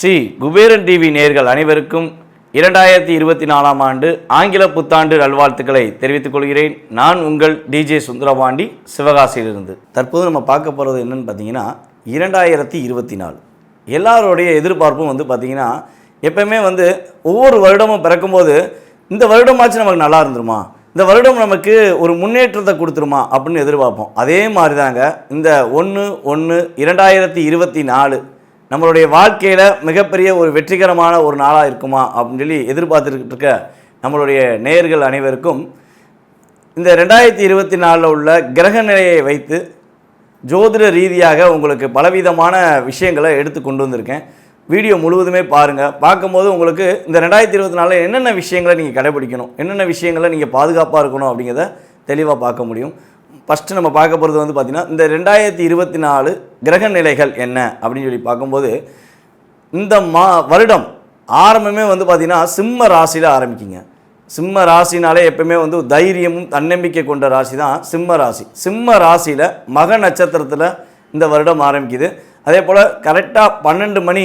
Sri Kuberan TV நேர்கள் அனைவருக்கும் இரண்டாயிரத்தி இருபத்தி நாலாம் ஆண்டு ஆங்கில புத்தாண்டு நல்வாழ்த்துக்களை தெரிவித்துக் கொள்கிறேன். நான் உங்கள் டிஜே சுந்தரபாண்டி சிவகாசியிலிருந்து. தற்போது நம்ம பார்க்க போகிறது என்னன்னு பார்த்தீங்கன்னா இரண்டாயிரத்தி இருபத்தி நாலு. எல்லாருடைய எதிர்பார்ப்பும் வந்து பார்த்தீங்கன்னா எப்பயுமே வந்து ஒவ்வொரு வருடமும் பிறக்கும்போது இந்த வருடமாச்சு நமக்கு நல்லா இருந்துருமா? இந்த வருடம் நமக்கு ஒரு முன்னேற்றத்தை கொடுத்துருமா அப்படின்னு எதிர்பார்ப்போம். அதே மாதிரி தாங்க இந்த ஒன்று ஒன்று இரண்டாயிரத்தி இருபத்தி நாலு நம்மளுடைய வாழ்க்கையில் மிகப்பெரிய ஒரு வெற்றிகரமான ஒரு நாளாக இருக்குமா அப்படின்னு சொல்லி எதிர்பார்த்துக்கிட்டு இருக்க நம்மளுடைய நேயர்கள் அனைவருக்கும் இந்த ரெண்டாயிரத்தி இருபத்தி நாலில் உள்ள கிரக நிலையை வைத்து ஜோதிட ரீதியாக உங்களுக்கு பலவிதமான விஷயங்களை எடுத்து கொண்டு வந்திருக்கேன். வீடியோ முழுவதுமே பாருங்கள் பார்க்கும்போது உங்களுக்கு இந்த ரெண்டாயிரத்தி இருபத்தி நாலில் என்னென்ன விஷயங்களை நீங்கள் கடைபிடிக்கணும் என்னென்ன விஷயங்களை நீங்கள் பாதுகாப்பாக இருக்கணும் அப்படிங்கிறத தெளிவாக பார்க்க முடியும். ஃபஸ்ட்டு நம்ம பார்க்க போகிறது வந்து பார்த்திங்கன்னா இந்த ரெண்டாயிரத்தி இருபத்தி நாலு கிரக நிலைகள் என்ன அப்படின்னு சொல்லி பார்க்கும்போது இந்த மா வருடம் ஆரம்பமே வந்து பார்த்திங்கன்னா சிம்ம ராசியில் ஆரம்பிக்குங்க. சிம்ம ராசினாலே எப்பவுமே வந்து தைரியமும் தன்னம்பிக்கை கொண்ட ராசி தான் சிம்ம ராசி. சிம்ம ராசியில் மக நட்சத்திரத்தில் இந்த வருடம் ஆரம்பிக்குது. அதே போல் கரெக்டாக பன்னெண்டு மணி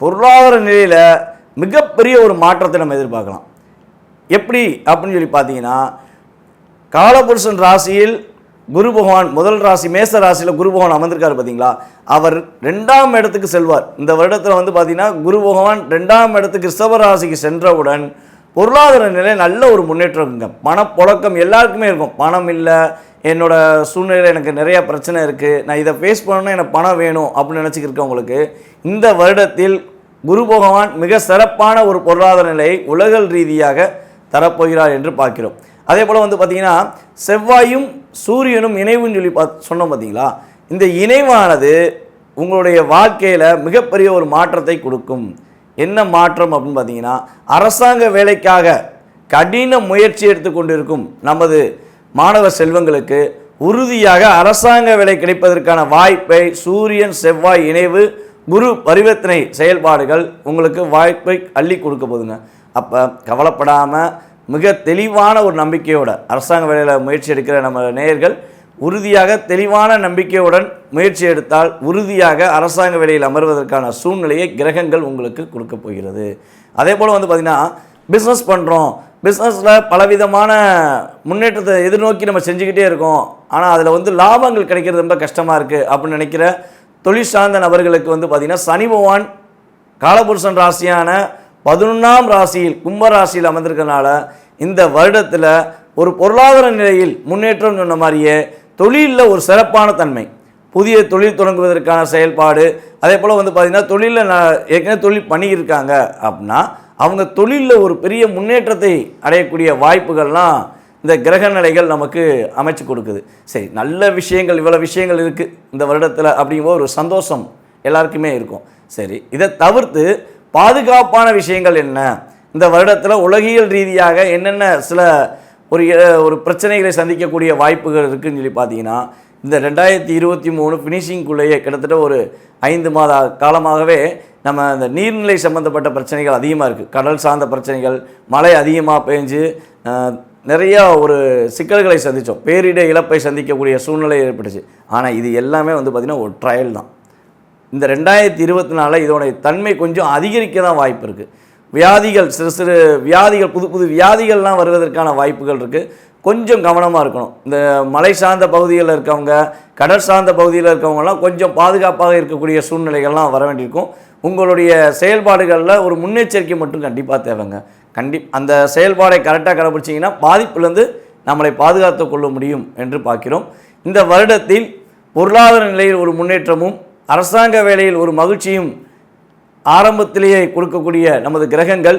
பொருளாதார நிலையில் மிகப்பெரிய ஒரு மாற்றத்தை நம்ம எதிர்பார்க்கலாம். எப்படி அப்படின்னு சொல்லி பார்த்தீங்கன்னா காலபுருஷன் ராசியில் குரு பகவான் முதல் ராசி மேச ராசியில் குரு பகவான் அமர்ந்திருக்காரு பார்த்தீங்களா? அவர் ரெண்டாம் இடத்துக்கு செல்வார். இந்த வருடத்தில் வந்து பார்த்தீங்கன்னா குரு பகவான் ரெண்டாம் இடத்துக்கு ரிஷப ராசிக்கு சென்றவுடன் பொருளாதார நிலை நல்ல ஒரு முன்னேற்றம் இருக்குங்க பணப்புழக்கம் எல்லாருக்குமே இருக்கும். பணம் இல்லை என்னோட சூழ்நிலையில் எனக்கு நிறைய பிரச்சனை இருக்குது நான் இதை ஃபேஸ் பண்ணணும்னா எனக்கு பணம் வேணும் அப்படின்னு நினச்சிக்கிருக்கவங்களுக்கு இந்த வருடத்தில் குரு பகவான் மிக சிறப்பான ஒரு பொருளாதார நிலையை உலகல் ரீதியாக தரப்போகிறார் என்று பார்க்கிறோம். அதே போல் வந்து பார்த்திங்கன்னா செவ்வாயும் சூரியனும் இணைவுன்னு சொல்லி பா சொன்னோம் பார்த்தீங்களா இந்த இணைவானது உங்களுடைய வாழ்க்கையில் மிகப்பெரிய ஒரு மாற்றத்தை கொடுக்கும். என்ன மாற்றம் அப்படின்னு பார்த்தீங்கன்னா அரசாங்க வேலைக்காக கடின முயற்சி எடுத்துக்கொண்டிருக்கும் நமது மாணவ செல்வங்களுக்கு உறுதியாக அரசாங்க வேலை கிடைப்பதற்கான வாய்ப்பை சூரியன் செவ்வாய் இணைவு குரு பரிவர்த்தனை செயல்பாடுகள் உங்களுக்கு வாய்ப்பை அள்ளி கொடுக்க போதுங்க. அப்போ கவலைப்படாமல் மிக தெளிவான ஒரு நம்பிக்கையோட அரசாங்க வேலையில் முயற்சி எடுக்கிற நம்ம நேயர்கள் உறுதியாக தெளிவான நம்பிக்கையுடன் முயற்சி எடுத்தால் உறுதியாக அரசாங்க வேலையில் அமர்வதற்கான சூழ்நிலையை கிரகங்கள் உங்களுக்கு கொடுக்க போகிறது. அதே போல் வந்து பார்த்திங்கன்னா பிஸ்னஸ் பண்ணுறோம் பிஸ்னஸில் பலவிதமான முன்னேற்றத்தை எதிர்நோக்கி நம்ம செஞ்சுக்கிட்டே இருக்கோம். ஆனால் அதில் வந்து லாபங்கள் கிடைக்கிறது ரொம்ப கஷ்டமாக இருக்குது அப்படின்னு நினைக்கிற தொழில் சார்ந்த நபர்களுக்கு வந்து பார்த்திங்கன்னா சனி பகவான் காலபுருஷன் ராசியான பதினொன்றாம் ராசியில் கும்ப ராசியில் அமர்ந்திருக்கனால இந்த வருடத்தில் ஒரு பொருளாதார நிலையில் முன்னேற்றம் சொன்ன மாதிரியே தொழிலில் ஒரு சிறப்பான தன்மை. புதிய தொழில் தொடங்குவதற்கான செயல்பாடு அதே போல் வந்து பார்த்திங்கன்னா தொழிலில் ஏற்கனவே தொழில் பண்ணியிருக்காங்க அப்படின்னா அவங்க தொழிலில் ஒரு பெரிய முன்னேற்றத்தை அடையக்கூடிய வாய்ப்புகள்லாம் இந்த கிரக நிலைகள் நமக்கு அமைச்சு கொடுக்குது. சரி நல்ல விஷயங்கள் இவ்வளோ விஷயங்கள் இருக்குது இந்த வருடத்தில் அப்படிங்கும்போது ஒரு சந்தோஷம் எல்லாருக்குமே இருக்கும். சரி இதை தவிர்த்து பாதுகாப்பான விஷயங்கள் என்ன? இந்த வருடத்தில் உலகியல் ரீதியாக என்னென்ன சில ஒரு ஒரு பிரச்சனைகளை சந்திக்கக்கூடிய வாய்ப்புகள் இருக்குதுன்னு சொல்லி பார்த்தீங்கன்னா இந்த ரெண்டாயிரத்தி இருபத்தி மூணு ஃபினிஷிங்குள்ளேயே கிட்டத்தட்ட ஒரு ஐந்து மாத காலமாகவே நம்ம இந்த நீர்நிலை சம்மந்தப்பட்ட பிரச்சனைகள் அதிகமாக இருக்குது கடல் சார்ந்த பிரச்சனைகள் மழை அதிகமாக பெஞ்சு நிறையா ஒரு சிக்கல்களை சந்தித்தோம் பேரிட இழப்பை சந்திக்கக்கூடிய சூழ்நிலை ஏற்பட்டுச்சு. ஆனால் இது எல்லாமே வந்து பார்த்திங்கன்னா ஒரு ட்ரையல் தான். இந்த ரெண்டாயிரத்தி இருபத்தி நாலில் இதோடைய தன்மை கொஞ்சம் அதிகரிக்க தான் வாய்ப்பு இருக்குது வியாதிகள் சிறு சிறு வியாதிகள் புது புது வியாதிகள்லாம் வருவதற்கான வாய்ப்புகள் இருக்குது கொஞ்சம் கவனமாக இருக்கணும். இந்த மலை சார்ந்த பகுதியில் இருக்கவங்க கடல் சார்ந்த பகுதியில் இருக்கவங்கலாம் கொஞ்சம் பாதுகாப்பாக இருக்கக்கூடிய சூழ்நிலைகள்லாம் வர வேண்டியிருக்கும். உங்களுடைய செயல்பாடுகளில் ஒரு முன்னெச்சரிக்கை மட்டும் கண்டிப்பாக தேவைங்க. கண்டி அந்த செயல்பாடை கரெக்டாக கடைபிடிச்சிங்கன்னா பாதிப்புலேருந்து நம்மளை பாதுகாத்து கொள்ள முடியும் என்று பார்க்கிறோம். இந்த வருடத்தில் பொருளாதார நிலையில் ஒரு முன்னேற்றமும் அரசாங்க வேலையில் ஒரு மகிழ்ச்சியும் ஆரம்பத்திலேயே கொடுக்கக்கூடிய நமது கிரகங்கள்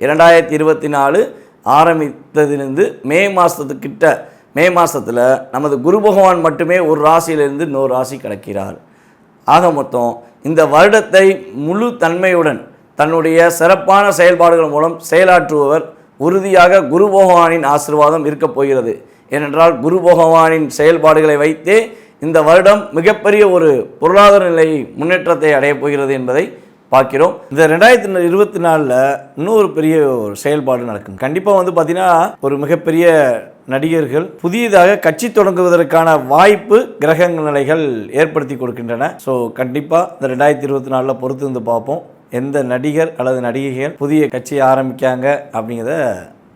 இரண்டாயிரத்தி இருபத்தி நாலு ஆரம்பித்ததிலிருந்து மே மாதத்துக்கிட்ட மே மாதத்தில் நமது குரு பகவான் மட்டுமே ஒரு ராசியிலிருந்து இன்னொரு ராசி கிடக்கிறார். ஆக மொத்தம் இந்த வருடத்தை முழு தன்மையுடன் தன்னுடைய சிறப்பான செயல்பாடுகள் மூலம் செயலாற்றுபவர் உறுதியாக குரு பகவானின் ஆசீர்வாதம் இருக்கப் போகிறது. ஏனென்றால் குரு பகவானின் செயல்பாடுகளை வைத்தே இந்த வருடம் மிகப்பெரிய ஒரு பொருளாதார நிலை முன்னேற்றத்தை அடையப் போகிறது என்பதை பார்க்கிறோம். இந்த ரெண்டாயிரத்தி இருபத்தி நாலில் இன்னொரு பெரிய ஒரு செயல்பாடு நடக்கும். கண்டிப்பாக வந்து பார்த்தீங்கன்னா ஒரு மிகப்பெரிய நடிகர்கள் புதியதாக கட்சி தொடங்குவதற்கான வாய்ப்பு கிரக நிலைகள் ஏற்படுத்தி கொடுக்கின்றன. ஸோ கண்டிப்பாக இந்த ரெண்டாயிரத்தி இருபத்தி நாலில் பொறுத்து வந்து பார்ப்போம். எந்த நடிகர் அல்லது நடிகைகள் புதிய கட்சியை ஆரம்பிக்காங்க அப்படிங்கிறத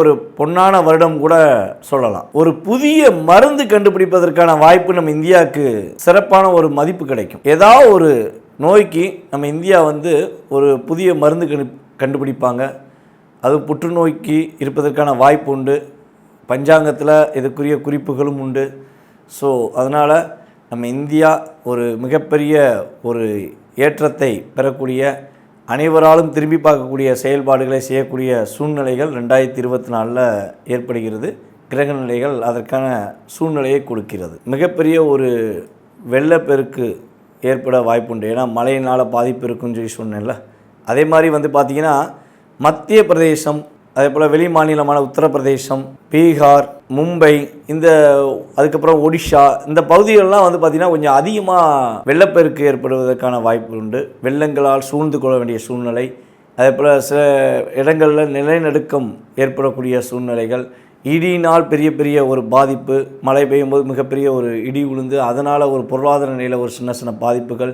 ஒரு பொன்னான வருடம் கூட சொல்லலாம். ஒரு புதிய மருந்து கண்டுபிடிப்பதற்கான வாய்ப்பு நம்ம இந்தியாவுக்கு சிறப்பான ஒரு மதிப்பு கிடைக்கும். ஏதாவது ஒரு நோய்க்கு நம்ம இந்தியா வந்து ஒரு புதிய மருந்து கண்டு கண்டுபிடிப்பாங்க. அது புற்றுநோய்க்கு இருப்பதற்கான வாய்ப்பு உண்டு. பஞ்சாங்கத்தில் இதுக்குரிய குறிப்புகளும் உண்டு. ஸோ அதனால் நம்ம இந்தியா ஒரு மிகப்பெரிய ஒரு ஏற்றத்தை பெறக்கூடிய அனைவராலும் திரும்பி பார்க்கக்கூடிய செயல்பாடுகளை செய்யக்கூடிய சூழ்நிலைகள் ரெண்டாயிரத்தி இருபத்தி நாலில் ஏற்படுகிறது. கிரக நிலைகள் அதற்கான சூழ்நிலையை கொடுக்கிறது. மிகப்பெரிய ஒரு வெள்ளப்பெருக்கு ஏற்பட வாய்ப்புண்டு. ஏன்னா மழையினால் பாதிப்பு இருக்குன்னு சொல்லி சொன்னேன்ல. அதே மாதிரி வந்து பார்த்திங்கன்னா மத்திய பிரதேசம் அதே போல் வெளி மாநிலமான உத்தரப்பிரதேசம் பீகார் மும்பை இந்த அதுக்கப்புறம் ஒடிஷா இந்த பகுதிகளெலாம் வந்து பார்த்திங்கன்னா கொஞ்சம் அதிகமாக வெள்ளப்பெருக்கு ஏற்படுவதற்கான வாய்ப்பு உண்டு. வெள்ளங்களால் சூழ்ந்து கொள்ள வேண்டிய சூழ்நிலை அதே போல் சில இடங்களில் நிலநடுக்கம் ஏற்படக்கூடிய சூழ்நிலைகள் இடியினால் பெரிய பெரிய ஒரு பாதிப்பு மழை பெய்யும் போது மிகப்பெரிய ஒரு இடி விழுந்து அதனால் ஒரு பொருளாதார நிலையில் ஒரு சின்ன சின்ன பாதிப்புகள்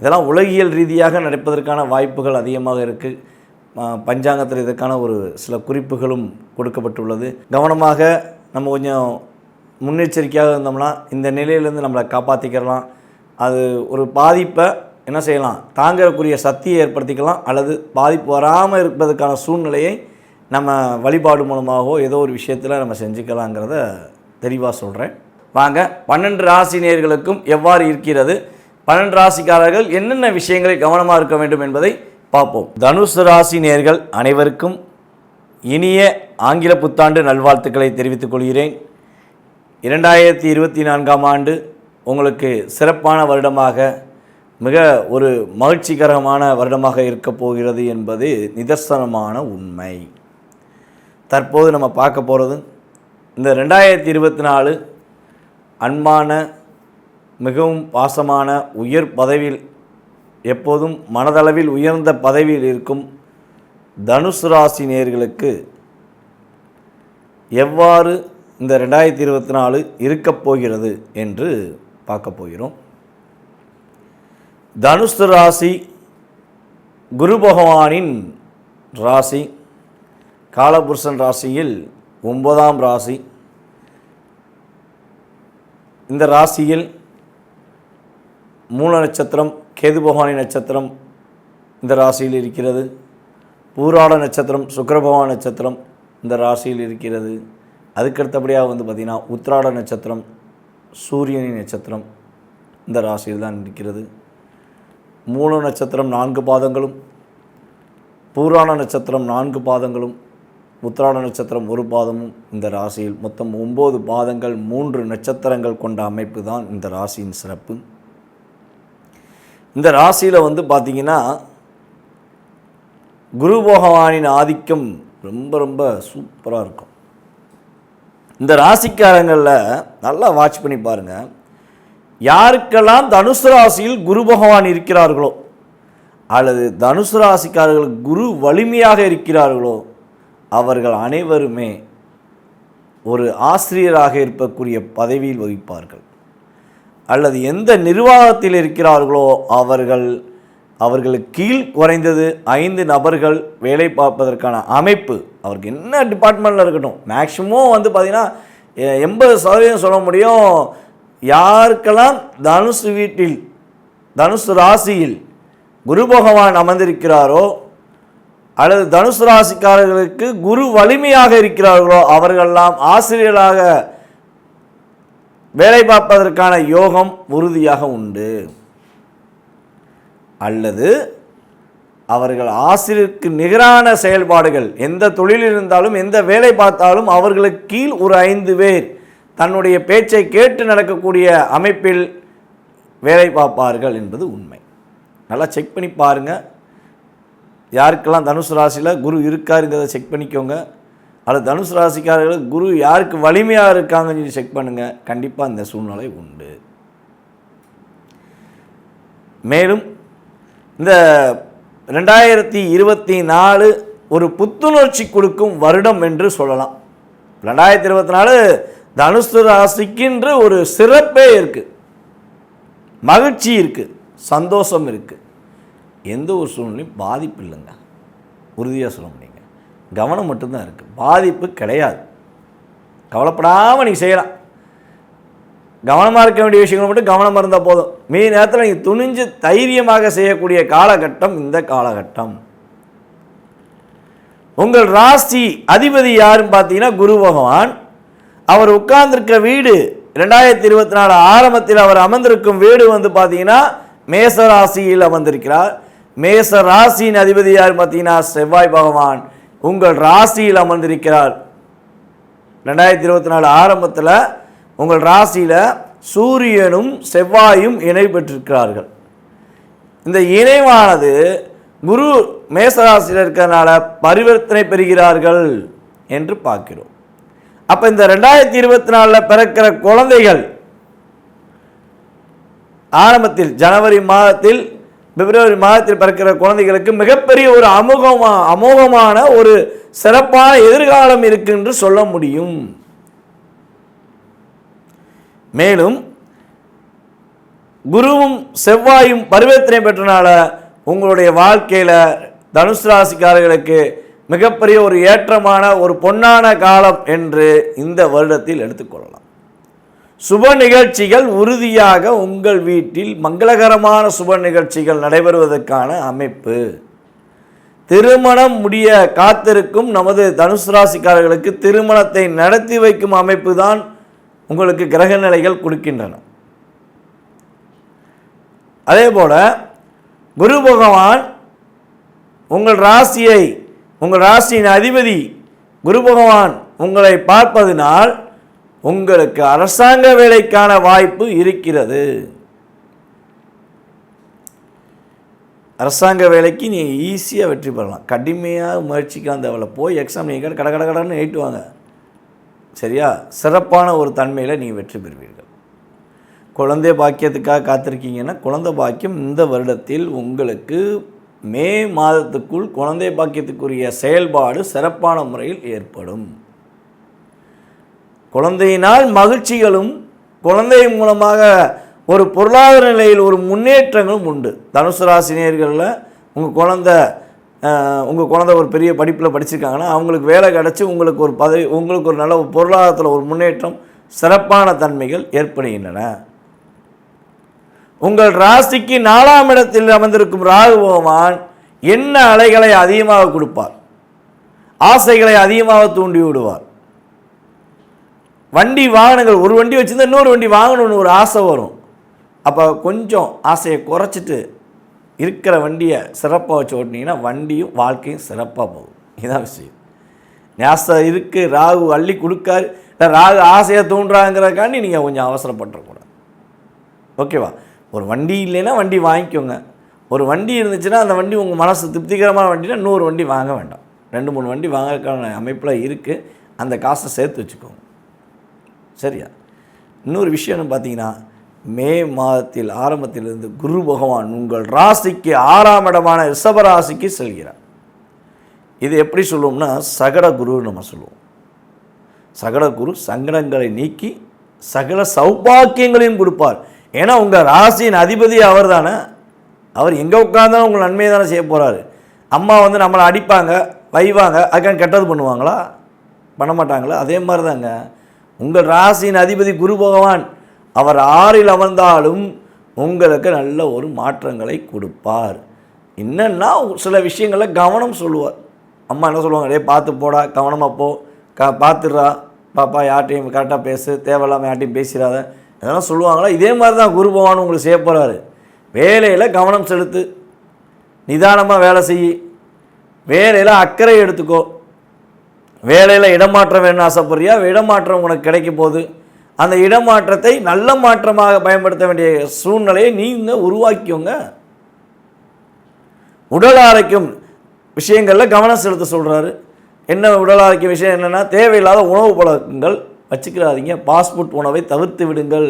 இதெல்லாம் உலகியல் ரீதியாக நடப்பதற்கான வாய்ப்புகள் அதிகமாக இருக்குது பஞ்சாங்கத்தில் இதற்கான ஒரு சில குறிப்புகளும் கொடுக்கப்பட்டுள்ளது. கவனமாக நம்ம கொஞ்சம் முன்னெச்சரிக்கையாக இருந்தோம்னா இந்த நிலையிலேருந்து நம்மளை காப்பாற்றிக்கிறலாம் அது ஒரு பாதிப்பை என்ன செய்யலாம்? தாங்கக்கூடிய சக்தியை ஏற்படுத்திக்கலாம். அல்லது பாதிப்பு வராமல் இருப்பதற்கான சூழ்நிலையை நம்ம வழிபாடு மூலமாகவோ ஏதோ ஒரு விஷயத்தில் நம்ம செஞ்சுக்கலாங்கிறத தெளிவாக சொல்கிறேன் வாங்க பன்னெண்டு ராசி நேர்களுக்கும் எவ்வாறு இருக்கிறது? பன்னெண்டு ராசிக்காரர்கள் என்னென்ன விஷயங்களை கவனமாக இருக்க வேண்டும் என்பதை பார்ப்போம். தனுசு ராசி நேர்கள் அனைவருக்கும் இனிய ஆங்கில புத்தாண்டு நல்வாழ்த்துக்களை தெரிவித்துக் கொள்கிறேன். இரண்டாயிரத்தி இருபத்தி நான்காம் ஆண்டு உங்களுக்கு சிறப்பான வருடமாக மிக ஒரு மகிழ்ச்சிகரமான வருடமாக இருக்கப் போகிறது என்பது நிதர்சனமான உண்மை. தற்போது நம்ம பார்க்க போகிறது இந்த ரெண்டாயிரத்தி இருபத்தி நாலு அன்பான மிகவும் பாசமான உயர் பதவியில் எப்போதும் மனதளவில் உயர்ந்த பதவியில் இருக்கும் தனுசு ராசி நேயர்களுக்கு எவ்வாறு இந்த ரெண்டாயிரத்தி இருபத்தி நாலு இருக்கப் போகிறது என்று பார்க்க போகிறோம். தனுசு ராசி குரு பகவானின் ராசி காலபுருஷன் ராசியில் ஒன்பதாம் ராசி. இந்த ராசியில் மூல நட்சத்திரம் கேது பகவானி நட்சத்திரம் இந்த ராசியில் இருக்கிறது. பூராட நட்சத்திரம் சுக்கரபவான் நட்சத்திரம் இந்த ராசியில் இருக்கிறது. அதுக்கடுத்தபடியாக வந்து பார்த்திங்கன்னா உத்ராட நட்சத்திரம் சூரியனின் நட்சத்திரம் இந்த ராசியில் தான் இருக்கிறது. மூல நட்சத்திரம் நான்கு பாதங்களும் பூராண நட்சத்திரம் நான்கு பாதங்களும் உத்ராட நட்சத்திரம் ஒரு பாதமும் இந்த ராசியில். மொத்தம் ஒம்பது பாதங்கள் மூன்று நட்சத்திரங்கள் கொண்ட அமைப்பு தான் இந்த ராசியின் சிறப்பு. இந்த ராசியில் வந்து பார்த்திங்கன்னா குரு பகவானின் ஆதிக்கம் ரொம்ப ரொம்ப சூப்பராக இருக்கும். இந்த ராசிக்காரங்களில் நல்லா வாட்ச் பண்ணி பாருங்கள் யாருக்கெல்லாம் தனுசு ராசியில் குரு பகவான் இருக்கிறார்களோ அல்லது தனுசு ராசிக்காரர்கள் குரு வலிமையாக இருக்கிறார்களோ அவர்கள் அனைவருமே ஒரு ஆசிரியராக இருக்கக்கூடிய பதவியில் வகிப்பார்கள். அல்லது எந்த நிர்வாகத்தில் இருக்கிறார்களோ அவர்கள் அவர்களுக்கு கீழ் குறைந்தது ஐந்து நபர்கள் வேலை பார்ப்பதற்கான அமைப்பு. அவருக்கு என்ன டிபார்ட்மெண்ட்டில் இருக்கட்டும். மேக்ஸிமம் வந்து பார்த்திங்கன்னா எண்பது சதவீதம் சொல்ல முடியும். யாருக்கெல்லாம் தனுஷ் வீட்டில் தனுஷ் ராசியில் குரு பகவான் அமர்ந்திருக்கிறாரோ அல்லது தனுசு ராசிக்காரர்களுக்கு குரு வலிமையாக இருக்கிறார்களோ அவர்களெல்லாம் ஆசிரியர்களாக வேலை பார்ப்பதற்கான யோகம் உறுதியாக உண்டு. அல்லது அவர்கள் ஆசிரியருக்கு நிகரான செயல்பாடுகள் எந்த தொழில் இருந்தாலும் எந்த வேலை பார்த்தாலும் அவர்களுக்கு கீழ் ஒரு ஐந்து பேர் தன்னுடைய பேச்சை கேட்டு நடக்கக்கூடிய அமைப்பில் வேலை பார்ப்பார்கள் என்பது உண்மை. நல்லா செக் பண்ணி பாருங்கள் யாருக்கெல்லாம் தனுசு ராசியில் குரு இருக்காருங்கிறத செக் பண்ணிக்கோங்க. அல்லது தனுசு ராசிக்காரர்கள் குரு யாருக்கு வலிமையாக இருக்காங்கன்னு சொல்லி செக் பண்ணுங்கள் கண்டிப்பாக இந்த சூழ்நிலை உண்டு. மேலும் இந்த ரெண்டாயிரத்தி இருபத்தி நாலு ஒரு புத்துணர்ச்சி கொடுக்கும் வருடம் என்று சொல்லலாம். ரெண்டாயிரத்தி இருபத்தி நாலு தனுசு ராசிக்கின்ற ஒரு சிறப்பே இருக்குது மகிழ்ச்சி இருக்குது சந்தோஷம் இருக்குது எந்த ஒரு சூழ்நிலையும் பாதிப்பு இல்லைங்க உறுதியாக சொல்ல கவனம் மட்டும்தான் இருக்குது பாதிப்பு கிடையாது. கவலைப்படாமல் நீங்கள் செய்யலாம். கவனமாக இருக்க வேண்டிய விஷயங்கள் மட்டும் கவனமாக இருந்தால் போதும். மீ நேரத்தில் நீங்கள் துணிஞ்சு தைரியமாக செய்யக்கூடிய காலகட்டம் இந்த காலகட்டம். உங்கள் ராசி அதிபதி யாருன்னு பார்த்தீங்கன்னா குரு பகவான். அவர் உட்கார்ந்திருக்க வீடு ரெண்டாயிரத்தி இருபத்தி நாலு ஆரம்பத்தில் அவர் அமர்ந்திருக்கும் வீடு வந்து பார்த்தீங்கன்னா மேச ராசியில் அமர்ந்திருக்கிறார். மேச ராசியின் அதிபதி யார் பார்த்தீங்கன்னா செவ்வாய் பகவான். உங்கள் ராசியில் அமர்ந்திருக்கிறார். ரெண்டாயிரத்தி இருபத்தி நாலு ஆரம்பத்தில் உங்கள் ராசியில் சூரியனும் செவ்வாயும் இணை பெற்றிருக்கிறார்கள் இந்த இணைவானது குரு மேசராசியில் இருக்கிறனால பரிவர்த்தனை பெறுகிறார்கள் என்று பார்க்கிறோம். அப்போ இந்த ரெண்டாயிரத்தி இருபத்தி நாலில் பிறக்கிற குழந்தைகள் ஆரம்பத்தில் ஜனவரி மாதத்தில் பிப்ரவரி மாதத்தில் பிறக்கிற குழந்தைகளுக்கு மிகப்பெரிய ஒரு அமுகமா அமோகமான ஒரு சிறப்பான எதிர்காலம் இருக்கு என்று சொல்ல முடியும். மேலும் குருவும் செவ்வாயும் பரிவர்த்தனை பெற்றனால உங்களுடைய வாழ்க்கையில் தனுசு ராசிக்காரர்களுக்கு மிகப்பெரிய ஒரு ஏற்றமான ஒரு பொன்னான காலம் என்று இந்த வருடத்தில் எடுத்துக்கொள்ளலாம். சுப நிகழ்ச்சிகள் உறுதியாக உங்கள் வீட்டில் மங்களகரமான சுப நிகழ்ச்சிகள் நடைபெறுவதற்கான அமைப்பு. திருமணம் முடிய காத்திருக்கும் நமது தனுசு ராசிக்காரர்களுக்கு திருமணத்தை நடத்தி வைக்கும் அமைப்பு தான் உங்களுக்கு கிரக நிலைகள் கொடுக்கின்றன. அதே போல குரு பகவான் உங்கள் ராசியை உங்கள் ராசியின் அதிபதி குரு பகவான் உங்களை பார்ப்பதினால் உங்களுக்கு அரசாங்க வேலைக்கான வாய்ப்பு இருக்கிறது. அரசாங்க வேலைக்கு நீங்கள் ஈஸியாக வெற்றி பெறலாம். கடுமையாக முயற்சிக்கலாம் தேவையில்ல. போய் எக்ஸாம் நீங்கள் கட கட கடன்னு ஏற்றுவாங்க சரியா? சிறப்பான ஒரு தன்மையில் நீங்கள் வெற்றி பெறுவீர்கள். குழந்தை பாக்கியத்துக்காக காத்திருக்கீங்கன்னா குழந்தை பாக்கியம் இந்த வருடத்தில் உங்களுக்கு மே மாதத்துக்குள் குழந்தை பாக்கியத்துக்குரிய செயல்பாடு சிறப்பான முறையில் ஏற்படும். குழந்தையினால் மகிழ்ச்சிகளும் குழந்தை மூலமாக ஒரு பொருளாதார நிலையில் ஒரு முன்னேற்றங்களும் உண்டு. தனுசு ராசினியர்களில் உங்கள் குழந்த உங்கள் குழந்தை ஒரு பெரிய படிப்பில் படிச்சிருக்காங்கன்னா அவங்களுக்கு வேலை கிடச்சி உங்களுக்கு ஒரு பதவி உங்களுக்கு ஒரு நல்ல பொருளாதாரத்தில் ஒரு முன்னேற்றம் சிறப்பான தன்மைகள் ஏற்படுகின்றன. உங்கள் ராசிக்கு நாலாம் இடத்தில் அமர்ந்திருக்கும் ராகு பகவான் என்ன அலைகளை அதிகமாக கொடுப்பார்? ஆசைகளை அதிகமாக தூண்டி விடுவார். வண்டி வாகனங்கள் ஒரு வண்டி வச்சுருந்தா இன்னொரு வண்டி வாங்கணும்னு ஒரு ஆசை வரும். அப்போ கொஞ்சம் ஆசையை குறைச்சிட்டு இருக்கிற வண்டியை சிறப்பாக வச்சு ஓட்டினீங்கன்னா வண்டியும் வாழ்க்கையும் சிறப்பாக போகும். இதான் விஷயம். நேசம் இருக்குது ராகு அள்ளி கொடுக்காரு. இல்லை ராகு ஆசையாக தூண்டுறாங்கிறக்காண்டி நீங்கள் கொஞ்சம் அவசரப்பட்டுறக்கூடாது. ஓகேவா? ஒரு வண்டி இல்லைன்னா வண்டி வாங்கிக்கோங்க. ஒரு வண்டி இருந்துச்சுன்னா அந்த வண்டி உங்கள் மனசு திருப்திகரமான வண்டினா இன்னொரு வண்டி வாங்க வேண்டாம். ரெண்டு மூணு வண்டி வாங்கறதுக்கான அமைப்பில் இருக்குது அந்த காசை சேர்த்து வச்சுக்கோங்க. சரியா? இன்னொரு விஷயம்னு பார்த்தீங்கன்னா மே மாதத்தில் ஆரம்பத்திலிருந்து குரு பகவான் உங்கள் ராசிக்கு ஆறாம் இடமான ரிஷபராசிக்கு செல்கிறார். இது எப்படி சொல்லுவோம்னா சகட குருன்னு நம்ம சொல்லுவோம். சகட குரு சங்கடங்களை நீக்கி சகல சௌபாக்கியங்களையும் கொடுப்பார். ஏன்னா உங்கள் ராசியின் அதிபதி அவர் தானே. அவர் எங்கே உட்காந்தாலும் உங்கள் நன்மையை தானே செய்ய போகிறாரு அம்மா வந்து நம்மளை அடிப்பாங்க வைவாங்க அதுக்காக கெட்டது பண்ணுவாங்களா? பண்ண மாட்டாங்களா? அதே மாதிரி தாங்க உங்கள் ராசியின் அதிபதி குரு பகவான் அவர் ஆறில் அமர்ந்தாலும் உங்களுக்கு நல்ல ஒரு மாற்றங்களை கொடுப்பார். என்னென்னா சில விஷயங்களில் கவனம் சொல்லுவார். அம்மா என்ன சொல்லுவாங்க? டே பார்த்து போடா கவனமாக போ. க பார்த்துடுறா. பாப்பா யார்ட்டையும் கரெக்டாக பேசு. தேவையில்லாமல் யார்ட்டையும் பேசிடாத. இதெல்லாம் சொல்லுவாங்களா? இதே மாதிரி தான் குரு பகவான் உங்களுக்கு செய்ய போகிறாரு வேலையில் கவனம் செலுத்து. நிதானமாக வேலை செய். வேலையில் அக்கறை எடுத்துக்கோ. வேலையில் இடமாற்றம் வேணும்னு ஆசைப்படுறியா? இடமாற்றம் உனக்கு கிடைக்க போகுது. அந்த இடமாற்றத்தை நல்ல மாற்றமாக பயன்படுத்த வேண்டிய சூழ்நிலையை நீங்கள் உருவாக்கிக்கோங்க. உடல் ஆரோக்கியம் விஷயங்களில் கவனம் செலுத்த சொல்கிறாரு என்ன உடல் ஆரோக்கிய விஷயம் என்னென்னா தேவையில்லாத உணவு பழக்கங்கள் வச்சுக்கிறாதீங்க. பாஸ்போர்ட் உணவை தவிர்த்து விடுங்கள்.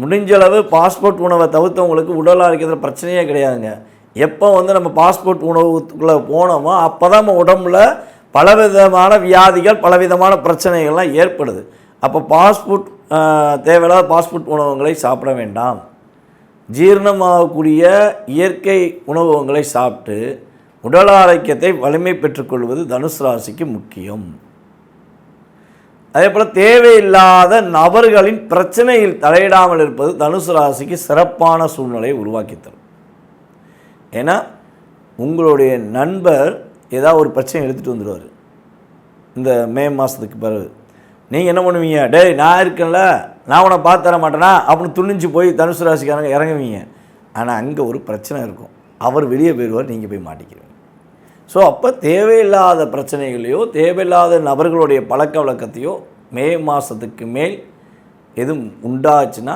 முடிஞ்சளவு பாஸ்போர்ட் உணவை தவிர்த்தவங்களுக்கு உடல் ஆரோக்கியத்தில் பிரச்சனையே கிடையாதுங்க. எப்போ வந்து நம்ம பாஸ்போர்ட் உணவுக்குள்ளே போனோமோ அப்போ தான் நம்ம உடம்புல பலவிதமான வியாதிகள் பலவிதமான பிரச்சனைகள்லாம் ஏற்படுது. அப்போ பாஸ்போர்ட் தேவையில்லாத பாஸ்போர்ட் உணவுகளை சாப்பிட வேண்டாம். ஜீரணமாகக்கூடிய இயற்கை உணவகங்களை சாப்பிட்டு உடல் ஆரோக்கியத்தை வலிமை பெற்றுக்கொள்வது தனுசு ராசிக்கு முக்கியம். அதே போல் தேவையில்லாத நபர்களின் பிரச்சனையில் தலையிடாமல் இருப்பது தனுசு ராசிக்கு சிறப்பான சூழ்நிலையை உருவாக்கி தரும். ஏன்னா உங்களுடைய நண்பர் ஏதாவது ஒரு பிரச்சனை எடுத்துகிட்டு வந்துடுவார் இந்த மே மாதத்துக்கு பிறகு. நீங்கள் என்ன பண்ணுவீங்க? டேய் நான் இருக்கேன்ல. நான் உன்னை பார்த்து தர மாட்டேனா? அப்படின்னு துணிஞ்சு போய் தனுசு ராசிக்காரங்க இறங்குவீங்க. ஆனால் அங்கே ஒரு பிரச்சனை இருக்கும். அவர் வெளியே போயிடுவார் நீங்கள் போய் மாட்டிக்கிறீங்க ஸோ அப்போ தேவையில்லாத பிரச்சனைகளையோ தேவையில்லாத நபர்களுடைய பழக்க வழக்கத்தையோ மே மாதத்துக்கு மேல் எதுவும் உண்டாச்சுன்னா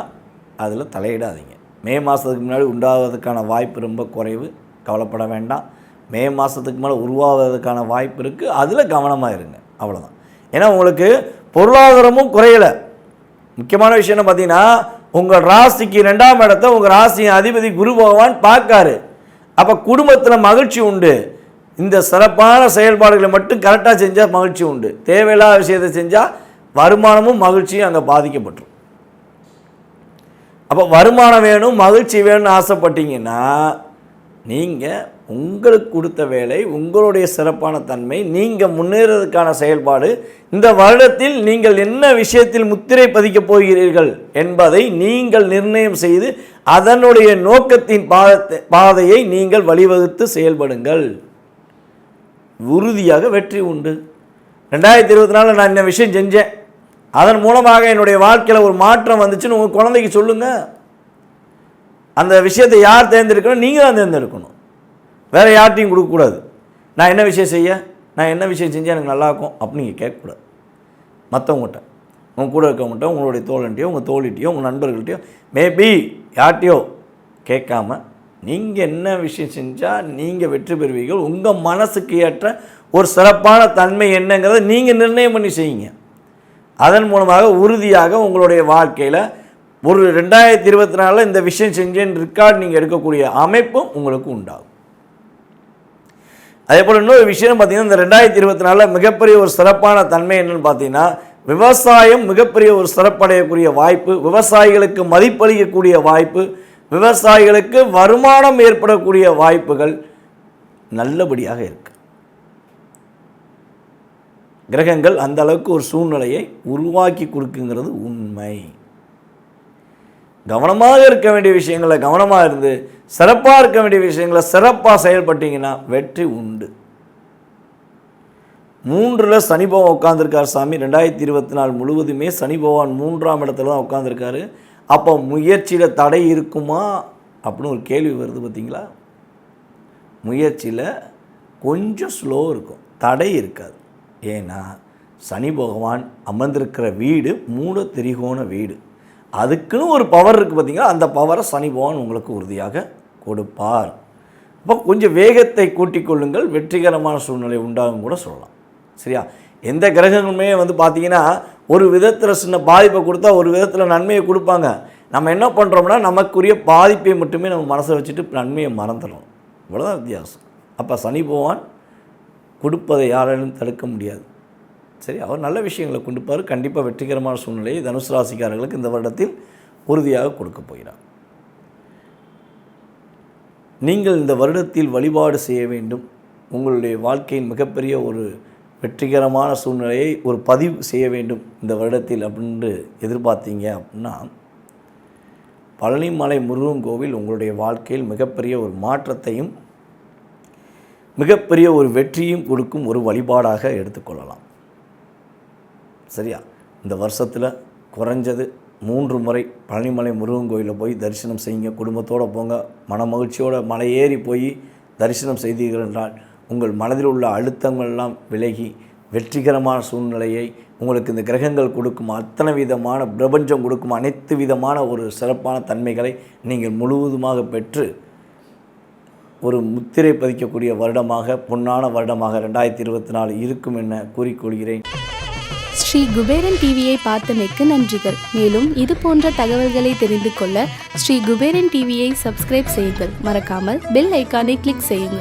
அதில் தலையிடாதீங்க. மே மாதத்துக்கு முன்னாடி உண்டாவதற்கான வாய்ப்பு ரொம்ப குறைவு. கவலைப்பட வேண்டாம். மே மாதத்துக்கு மேலே உருவாவதற்கான வாய்ப்பு இருக்குது அதில் கவனமாக இருங்க. அவ்வளோதான் ஏன்னா உங்களுக்கு பொருளாதாரமும் குறையலை. முக்கியமான விஷயம் என்ன பார்த்தீங்கன்னா உங்கள் ராசிக்கு ரெண்டாம் இடத்த உங்கள் ராசியின் அதிபதி குரு பகவான் பார்க்காரு. அப்போ குடும்பத்தில் மகிழ்ச்சி உண்டு. இந்த சிறப்பான செயல்பாடுகளை மட்டும் கரெக்டாக செஞ்சால் மகிழ்ச்சி உண்டு. தேவையில்லாத விஷயத்தை செஞ்சால் வருமானமும் மகிழ்ச்சியும் அங்கே பாதிக்கப்பட்டுரும். அப்போ வருமானம் வேணும் மகிழ்ச்சி வேணும்னு ஆசைப்பட்டீங்கன்னா நீங்கள் உங்களுக்கு கொடுத்த வேலை உங்களுடைய சிறப்பான தன்மை நீங்கள் முன்னேறதுக்கான செயல்பாடு இந்த வருடத்தில் நீங்கள் என்ன விஷயத்தில் முத்திரை பதிக்கப் போகிறீர்கள் என்பதை நீங்கள் நிர்ணயம் செய்து அதனுடைய நோக்கத்தின் பாதத்தை பாதையை நீங்கள் வழிவகுத்து செயல்படுங்கள். உறுதியாக வெற்றி உண்டு. ரெண்டாயிரத்தி இருபத்தி நாலில் நான் இந்த விஷயம் செஞ்சேன். அதன் மூலமாக என்னுடைய வாழ்க்கையில் ஒரு மாற்றம் வந்துச்சுன்னு உங்கள் குழந்தைக்கு சொல்லுங்கள் அந்த விஷயத்தை யார் தேர்ந்தெடுக்கணும்? நீங்கள் தான் தேர்ந்தெடுக்கணும். வேறு யார்ட்டையும் கொடுக்கக்கூடாது நான் என்ன விஷயம் செய்ய? நான் என்ன விஷயம் செஞ்சால் எனக்கு நல்லா இருக்கும்? அப்படின்னு நீங்கள் கேட்கக்கூடாது. மற்றவங்ககிட்ட உங்க கூட இருக்கவங்ககிட்ட உங்களுடைய தோழன்ட்டையோ உங்கள் தோழிட்டையோ உங்கள் நண்பர்கள்ட்டையோ மேபி யார்ட்டையோ கேட்காம நீங்கள் என்ன விஷயம் செஞ்சால் நீங்கள் வெற்றி பெறுவீர்கள். உங்கள் மனசுக்கு ஏற்ற ஒரு சிறப்பான தன்மை என்னங்கிறத நீங்கள் நிர்ணயம் பண்ணி செய்யுங்க. அதன் மூலமாக உறுதியாக உங்களுடைய வாழ்க்கையில் ஒரு ரெண்டாயிரத்தி இருபத்தி நாலில் இந்த விஷயம் செஞ்சேன் ரெக்கார்ட் நீங்கள் எடுக்கக்கூடிய அமைப்பும் உங்களுக்கு உண்டாகும். அதே போல் இன்னொரு விஷயம் பார்த்திங்கன்னா இந்த ரெண்டாயிரத்தி இருபத்தி நாலில் மிகப்பெரிய ஒரு சிறப்பான தன்மை என்னென்னு பார்த்தீங்கன்னா விவசாயம் மிகப்பெரிய ஒரு சிறப்படையக்கூடிய வாய்ப்பு விவசாயிகளுக்கு மதிப்பளிக்கக்கூடிய வாய்ப்பு விவசாயிகளுக்கு வருமானம் ஏற்படக்கூடிய வாய்ப்புகள் நல்லபடியாக இருக்குது கிரகங்கள் அந்த அளவுக்கு ஒரு சூழ்நிலையை உருவாக்கி கொடுக்குங்கிறது உண்மை. கவனமாக இருக்க வேண்டிய விஷயங்களை கவனமாக இருந்து சிறப்பாக இருக்க வேண்டிய விஷயங்களை சிறப்பாக செயல்பட்டீங்கன்னா வெற்றி உண்டு. மூன்றில் சனி பகவான் உட்காந்துருக்கார் சாமி. ரெண்டாயிரத்தி இருபத்தி நாலு முழுவதுமே சனி பகவான் மூன்றாம் இடத்துல தான் உட்காந்துருக்காரு அப்போ முயற்சியில் தடை இருக்குமா? அப்படின்னு ஒரு கேள்வி வருது பார்த்தீங்களா? முயற்சியில் கொஞ்சம் ஸ்லோ இருக்கும். தடை இருக்காது. ஏன்னா சனி பகவான் அமர்ந்திருக்கிற வீடு மூட திரிகோண வீடு. அதுக்குன்னு ஒரு பவர் இருக்குது பார்த்தீங்களா அந்த பவரை சனி பகவான் உங்களுக்கு உறுதியாக கொடுப்பார். அப்போ கொஞ்சம் வேகத்தை கூட்டிக் கொள்ளுங்கள். வெற்றிகரமான சூழ்நிலை உண்டாகும் கூட சொல்லலாம். சரியா? எந்த கிரகங்களுமே வந்து பார்த்தீங்கன்னா ஒரு விதத்தில் சின்ன பாதிப்பை கொடுத்தா ஒரு விதத்தில் நன்மையை கொடுப்பாங்க. நம்ம என்ன பண்ணுறோம்னா நமக்குரிய பாதிப்பை மட்டுமே நம்ம மனசை வச்சுட்டு நன்மையை மறந்துடும் இவ்வளோதான் வித்தியாசம். அப்போ சனி பகவான் கொடுப்பதை யாராலும் தடுக்க முடியாது. சரி அவர் நல்ல விஷயங்களை கொடுப்பார். கண்டிப்பாக வெற்றிகரமான சூழ்நிலையை தனுசு ராசிக்காரர்களுக்கு இந்த வருடத்தில் உறுதியாக கொடுக்க போகிறார். நீங்கள் இந்த வருடத்தில் வழிபாடு செய்ய வேண்டும். உங்களுடைய வாழ்க்கையின் மிகப்பெரிய ஒரு வெற்றிகரமான சூழ்நிலையை ஒரு பதிவு செய்ய வேண்டும் இந்த வருடத்தில் அப்படின்ட்டு எதிர்பார்த்தீங்க அப்படின்னா பழனிமலை முருகன் கோவில் உங்களுடைய வாழ்க்கையில் மிகப்பெரிய ஒரு மாற்றத்தையும் மிகப்பெரிய ஒரு வெற்றியும் கொடுக்கும் ஒரு வழிபாடாக எடுத்துக்கொள்ளலாம். சரியா? இந்த வருஷத்தில் குறைஞ்சது மூன்று முறை பழனிமலை முருகன் கோயிலில் போய் தரிசனம் செய்யுங்க. குடும்பத்தோடு போங்க. மன மகிழ்ச்சியோடு மலை ஏறி போய் தரிசனம் செய்தீர்கள் என்றால் உங்கள் மனதில் உள்ள அழுத்தங்கள்லாம் விலகி வெற்றிகரமான சூழ்நிலையை உங்களுக்கு இந்த கிரகங்கள் கொடுக்கும். அத்தனை விதமான பிரபஞ்சம் கொடுக்கும். அனைத்து விதமான ஒரு சிறப்பான தன்மைகளை நீங்கள் முழுவதுமாக பெற்று ஒரு முத்திரை பதிக்கக்கூடிய வருடமாக பொன்னான வருடமாக ரெண்டாயிரத்தி இருபத்தி நாலு இருக்கும் என கூறிக்கொள்கிறேன். ஸ்ரீ குபேரன் டிவியை பார்த்தமைக்கு நன்றிகள். மேலும் இது போன்ற தகவல்களை தெரிந்து கொள்ள ஸ்ரீ குபேரன் டிவியை சப்ஸ்கிரைப் செய்யுங்கள். மறக்காமல் பெல் ஐக்கானை கிளிக் செய்யுங்கள்.